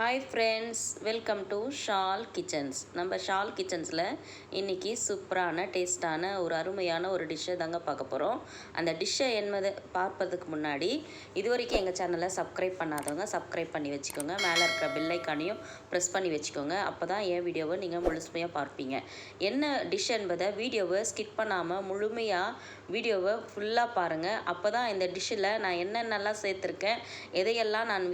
Hi friends welcome to Shaal kitchens நம்ம shawl கிச்சன்ஸில் இன்றைக்கி சூப்பரான டேஸ்ட்டான ஒரு அருமையான ஒரு டிஷ்ஷை தாங்க பார்க்க போகிறோம் அந்த டிஷ்ஷை என்பதை பார்ப்பதுக்கு முன்னாடி இது வரைக்கும் எங்கள் சேனலை சப்ஸ்கிரைப் பண்ணாதவங்க சப்ஸ்கிரைப் பண்ணி வச்சுக்கோங்க. மேலே இருக்கிற பில்லைக்கானையும் ப்ரெஸ் பண்ணி வச்சுக்கோங்க. அப்போ தான் என் வீடியோவை நீங்கள் முழுசுமையாக பார்ப்பீங்க. என்ன டிஷ் என்பதை வீடியோவை ஸ்கிப் பண்ணாமல் முழுமையாக வீடியோவை ஃபுல்லாக பாருங்கள் அப்போ தான் இந்த டிஷ்ஷில் நான் என்னென்னலாம் சேர்த்துருக்கேன் எதையெல்லாம் நான்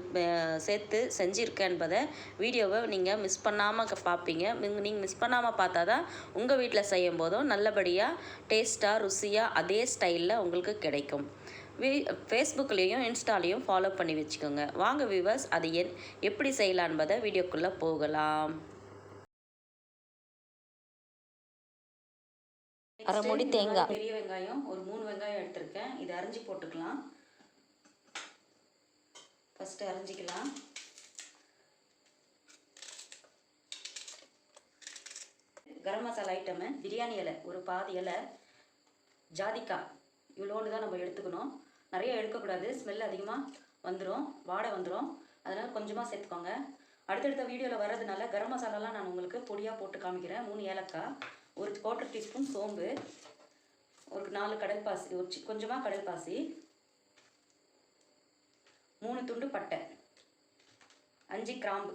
சேர்த்து செஞ்சுருக்கேன் என்பதை வீடியோவை நீங்கள் மிஸ் பண்ணாமல் பார்ப்பீங்க நீங்கள் மிஸ் பண்ணாமல் பார்த்தா தான் உங்கள் வீட்டில் செய்யும் போதும் நல்லபடியாக டேஸ்ட்டாக ருசியாக அதே ஸ்டைலில் உங்களுக்கு கிடைக்கும். வி ஃபேஸ்புக்லேயும் இன்ஸ்டாலேயும் ஃபாலோ பண்ணி வச்சுக்கோங்க. வாங்க வியூவர்ஸ் அது என் எப்படி செய்யலாம் என்பதை வீடியோக்குள்ளே போகலாம். அரை மூடி தேங்காய். பெரிய வெங்காயம் ஒரு மூணு வெங்காயம் எடுத்திருக்கேன். இது அரிஞ்சு போட்டுக்கலாம். ஃபஸ்ட்டு அரிஞ்சிக்கலாம். கரம் மசாலா ஐட்டமு பிரியாணி இலை ஒரு பாதி இலை ஜாதிக்காய் இவ்வளோண்டு தான் நம்ம எடுத்துக்கணும். நிறைய எடுக்கக்கூடாது ஸ்மெல் அதிகமாக வந்துடும் வாடை வந்துடும் அதனால் கொஞ்சமாக சேர்த்துக்கோங்க. அடுத்தடுத்த வீடியோவில் வர்றதுனால கரம் மசாலாலாம் நான் உங்களுக்கு பொடியாக போட்டு காமிக்கிறேன். மூணு ஏலக்காய் ஒரு குவார்ட்டர் டீஸ்பூன் சோம்பு ஒரு நாலு கடல் பாசி ஒரு சி கொஞ்சமாக கடல் பாசி மூணு துண்டு பட்டை அஞ்சு கிராம்பு.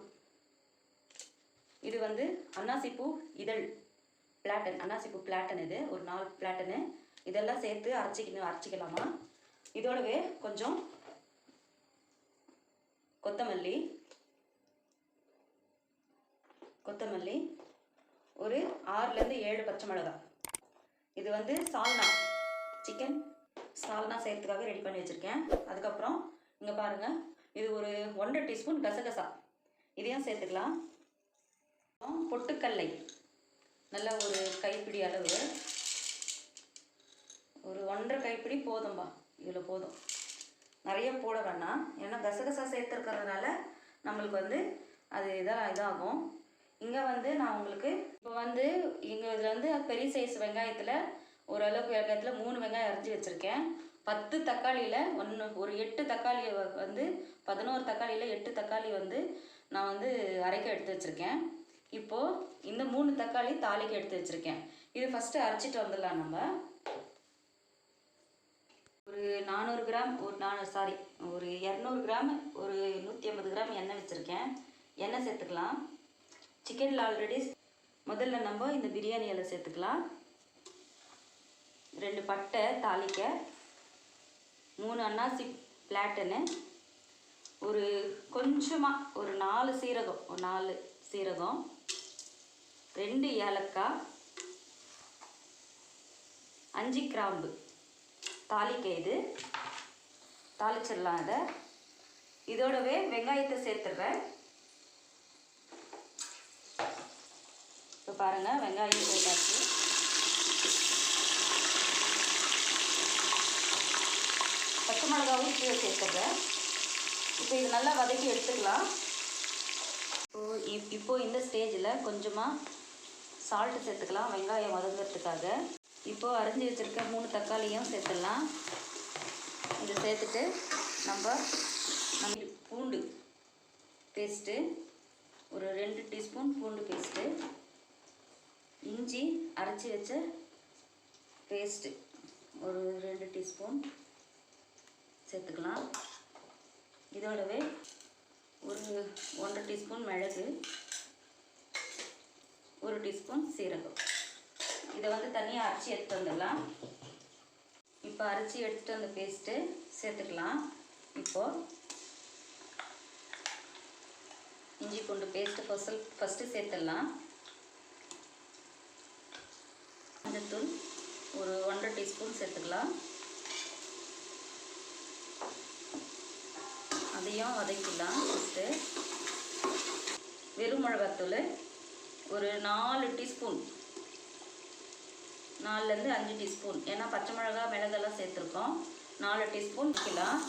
இது வந்து அன்னாசிப்பூ இதழ் பிளாட்டன் அன்னாசிப்பூ பிளாட்டன் இது. ஒரு நாலு பிளாட்டனு இதெல்லாம் சேர்த்து அரைச்சிக்கணும் அரைச்சிக்கலாமா? இதோடவே கொஞ்சம் கொத்தமல்லி. கொத்தமல்லி. ஒரு ஆறுலேருந்து ஏழு பச்சை மிளகாய் இது வந்து சால்னா. சிக்கன் சால்னா செய்கிறதுக்காக ரெடி பண்ணி வச்சுருக்கேன். அதுக்கப்புறம் இங்கே பாருங்கள் இது ஒரு ஒன்றரை டீஸ்பூன் கசகசா. இதையும் சேர்த்துக்கலாம். பொட்டுக்கல்லை நல்ல ஒரு கைப்பிடி அளவு. ஒரு ஒன்றரை கைப்பிடி போதும்பா. இதில் போதும். நிறைய போட வேணாம் ஏன்னா கசகசா சேர்த்துருக்கறதுனால நம்மளுக்கு வந்து அது இதாக இதாகும். இங்கே வந்து நான் உங்களுக்கு இப்போ வந்து இங்கே இதில் வந்து பெரிய சைஸ் வெங்காயத்தில் ஓரளவுக்கு வெங்காயத்தில் மூணு வெங்காயம் அரைஞ்சி வச்சுருக்கேன். பத்து தக்காளியில் ஒன்று ஒரு எட்டு தக்காளியை வ- வந்து பதினோரு தக்காளியில் எட்டு தக்காளி வந்து நான் வந்து அரைக்க எடுத்து வச்சுருக்கேன். இப்போது இந்த மூணு தக்காளி தாளிக்கு எடுத்து வச்சுருக்கேன். இது ஃபஸ்ட்டு அரைச்சிட்டு வந்துடலாம் நம்ம. ஒரு நானூறு கிராம் ஒரு நானூறு சாரி ஒரு இரநூறு கிராம் ஒரு நூற்றி ஐம்பது கிராம் எண்ணெய் வச்சுருக்கேன். எண்ணெய் சேர்த்துக்கலாம். சிக்கனில் ஆல்ரெடி முதல்ல நம்ம இந்த பிரியாணி இலை சேர்த்துக்கலாம். ரெண்டு பட்டை தாளிக்க மூணு அன்னாசி பிளாட்டனு ஒரு கொஞ்சமாக ஒரு நாலு சீரகம் ஒரு நாலு சீரகம். ரெண்டு ஏலக்காய் அஞ்சு கிராம்பு தாளிக்க இது தாளிச்சிடலாம் அதை இதோடவே வெங்காயத்தை சேர்த்துடுறேன். இப்போ பாருங்கள் வெங்காயம் சேர்த்தாச்சு. பச்சை மிளகாவும் கீழே சேர்த்துடுறேன். இப்போ இது நல்லா வதக்கி எடுத்துக்கலாம். இப்போ இப்போ இந்த ஸ்டேஜில் கொஞ்சமாக சால்ட்டு சேர்த்துக்கலாம் வெங்காயம் வதங்கிறதுக்காக. இப்போ அரைஞ்சி வச்சுருக்க மூணு தக்காளியும் சேர்த்துடலாம். இதை சேர்த்துட்டு நம்ம நம்ம பூண்டு பேஸ்ட்டு ஒரு ரெண்டு டீஸ்பூன் பூண்டு பேஸ்ட்டு இஞ்சி அரைச்சி வச்ச பேஸ்ட்டு ஒரு ரெண்டு டீஸ்பூன் சேர்த்துக்கலாம். இதோடவே ஒரு ஒன்றரை டீஸ்பூன் மிளகு ஒரு டீஸ்பூன் சீரகம். இதை வந்து தனியாக அரைச்சி எடுத்து வந்துடலாம். இப்போ அரைச்சி எடுத்துட்டு வந்த பேஸ்ட்டு சேர்த்துக்கலாம். இப்போது இஞ்சி பூண்டு பேஸ்ட்டு ஃபஸ்ட்டு ஃபஸ்ட்டு சேர்த்துடலாம். மஞ்சத்தூள் ஒரு ஒன்றரை டீஸ்பூன் சேர்த்துக்கலாம். அதையும் வதக்கிடலாம் ஃபஸ்ட்டு வெறும் மிளகாத்தூள் ஒரு நாலு டீஸ்பூன். நாலுலேருந்து அஞ்சு டீஸ்பூன். ஏன்னா பச்சை மிளகா மிளகெல்லாம் சேர்த்துருக்கோம். நாலு டீஸ்பூன் வைக்கலாம்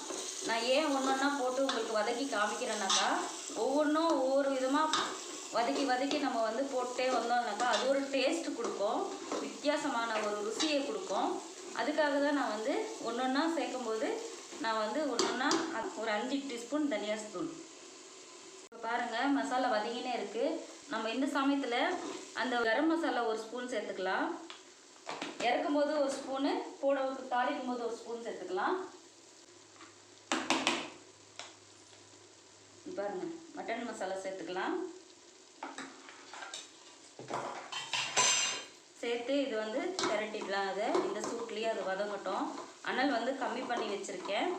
நான் ஏன் ஒன்றா போட்டு உங்களுக்கு வதக்கி காமிக்கிறேன்னாக்கா ஒவ்வொன்றும் ஒவ்வொரு விதமாக வதக்கி வதக்கி நம்ம வந்து போட்டே வந்தோம்னாக்கா அது ஒரு டேஸ்ட் கொடுக்கும். வித்தியாசமான ஒரு ருசியை கொடுக்கும். அதுக்காக தான் நான் வந்து ஒன்று ஒன்றா சேர்க்கும்போது நான் வந்து ஒன்று ஒன்றா ஒரு அஞ்சு டீஸ்பூன் தனியா தூள் இப்போ பாருங்கள் மசாலா வதங்கினே இருக்குது நம்ம இந்த சமயத்தில் அந்த கரம் மசாலா ஒரு ஸ்பூன் சேர்த்துக்கலாம். இறக்கும் போது ஒரு ஸ்பூனு போட தாளிக்கும் போது ஒரு ஸ்பூன் சேர்த்துக்கலாம். பாருங்க மட்டன் மசாலா சேர்த்துக்கலாம். சேர்த்து இது வந்து திரட்டிடலாம் அதை. இந்த சூட்லேயே அது வதங்கட்டும். அனல் வந்து கம்மி பண்ணி வச்சுருக்கேன்.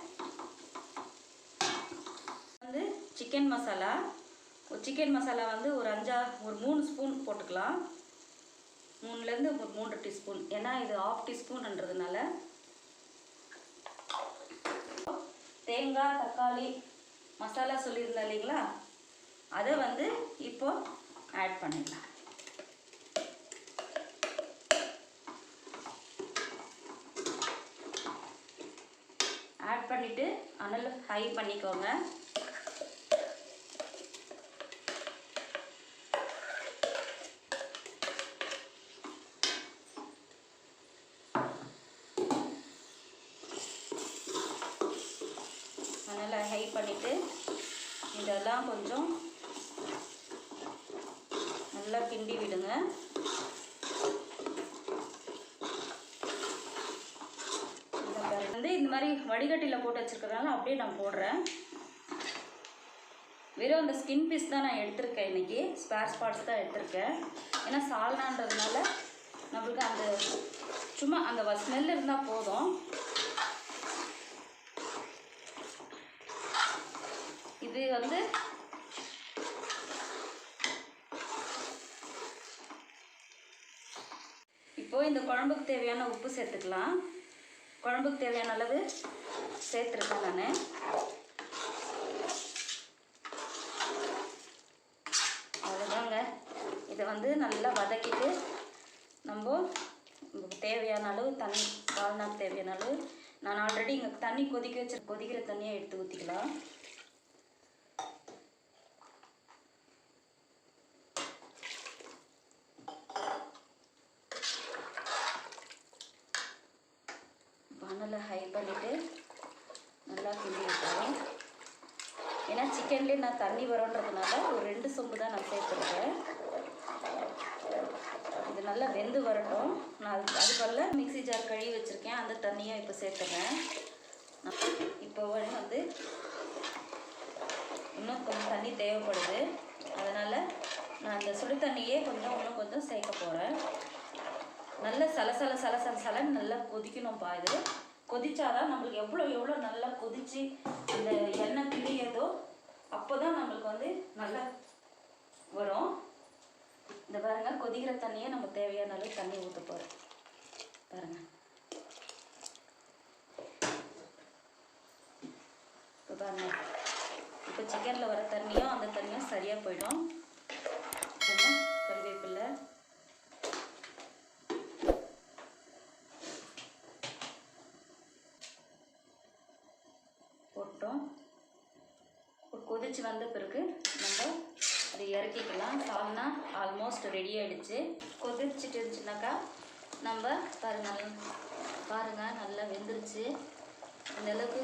வந்து சிக்கன் மசாலா. ஒரு சிக்கன் மசாலா வந்து ஒரு அஞ்சா ஒரு மூணு ஸ்பூன் போட்டுக்கலாம். மூணுலேருந்து ஒரு மூன்று டீஸ்பூன் ஏன்னா இது ஆஃப் டீஸ்பூன்ன்றதுனால தேங்காய் தக்காளி மசாலா சொல்லியிருந்தேன் இல்லைங்களா? அதை வந்து இப்போ ஆட் பண்ணிடலாம். ஆட் பண்ணிவிட்டு அனல் ஹை பண்ணிக்கோங்க அதனால் ஹை இதெல்லாம் கொஞ்சம் நல்லா கிண்டி விடுங்க. இந்த வந்து இந்த மாதிரி வடிகட்டியில் போட்டு வச்சுருக்கிறதுனால அப்படியே நான் போடுறேன். வெறும் அந்த ஸ்கின் பீஸ் தான் நான் எடுத்திருக்கேன் இன்றைக்கி ஸ்பேர் ஸ்பாட்ஸ் தான் எடுத்திருக்கேன். ஏன்னா சால்னான்றதுனால நம்மளுக்கு அந்த சும்மா அந்த ஸ்மெல் இருந்தால் போதும் இது வந்து இப்போ இந்த குழம்புக்கு தேவையான உப்பு சேர்த்துக்கலாம். குழம்புக்கு தேவையான அளவு சேர்த்துருக்கேன் நான். அவ்வளோதாங்க இதை வந்து நல்லா வதக்கிட்டு நம்ம நமக்கு தேவையான அளவு தண்ணி வாழ்நாள் தேவையான அளவு. நான் ஆல்ரெடி இங்கே தண்ணி கொதிக்க வச்சு கொதிக்கிற தண்ணியை எடுத்து ஊற்றிக்கலாம் வானலை ஹை பண்ணிவிட்டு நல்லா கிண்டி விட்டுறேன் ஏன்னா சிக்கன்லேயே நான் தண்ணி வரோன்றதுனால ஒரு ரெண்டு சொம்பு தான் நான் சேர்த்துருக்கேன். இது நல்லா வெந்து வரட்டும். நான் அது அதுக்குள்ள மிக்ஸி ஜார் கழுவி வச்சுருக்கேன். அந்த தண்ணியை இப்போ சேர்த்துறேன். இப்போ வந்து இன்னும் கொஞ்சம் தண்ணி தேவைப்படுது. அதனால் நான் அந்த சுடு தண்ணியே கொஞ்சம் இன்னும் கொஞ்சம் சேர்க்க போகிறேன் நல்லா சலசல சலசல சலன்னு நல்லா கொதிக்கணும்ப்பா இது. கொதிச்சாதான் நம்மளுக்கு எவ்வளோ எவ்வளோ நல்லா கொதிச்சு அந்த எண்ணெய் பிழியதோ அப்போ தான் நம்மளுக்கு வந்து நல்லா வரும். இந்த பாருங்க கொதிக்கிற தண்ணியை நம்ம தேவையான அளவு தண்ணி ஊற்ற போகிறோம் பாருங்க. இப்போ பாருங்க. இப்போ சிக்கனில் வர தண்ணியும் அந்த தண்ணியும் சரியாக போயிடும் கொஞ்சம் கருவேப்பிலை போட்டோம் இப்போ கொதிச்சு வந்த பிறகு நம்ம அதை இறக்கிக்கலாம். சால்னா ஆல்மோஸ்ட் ரெடி ஆகிடுச்சு கொதிச்சுட்டு இருந்துச்சுனாக்கா நம்ம பாருங்கள் பாருங்கள் நல்லா வெந்துருச்சு. இந்தளவுக்கு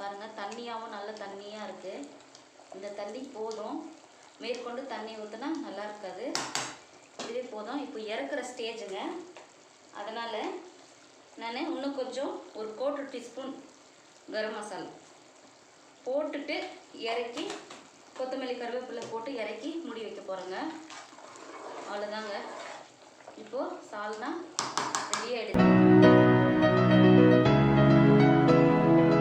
பாருங்கள் தண்ணியாகவும் நல்ல தண்ணியாக இருக்குது இந்த தண்ணி போதும். மேற்கொண்டு தண்ணி ஊற்றினா நல்லா இருக்காது. இதுவே போதும். இப்போ இறக்குற ஸ்டேஜுங்க. அதனால் நான் இன்னும் கொஞ்சம் ஒரு கோட்டு டீஸ்பூன் கரம் மசாலா. போட்டுட்டு இறக்கி கொத்தமல்லி கருவேப்பிலை போட்டு இறக்கி மூடி வைக்க போகிறேங்க அவ்வளோதாங்க இப்போது சால்னா ரெடி ஆகிடுச்சு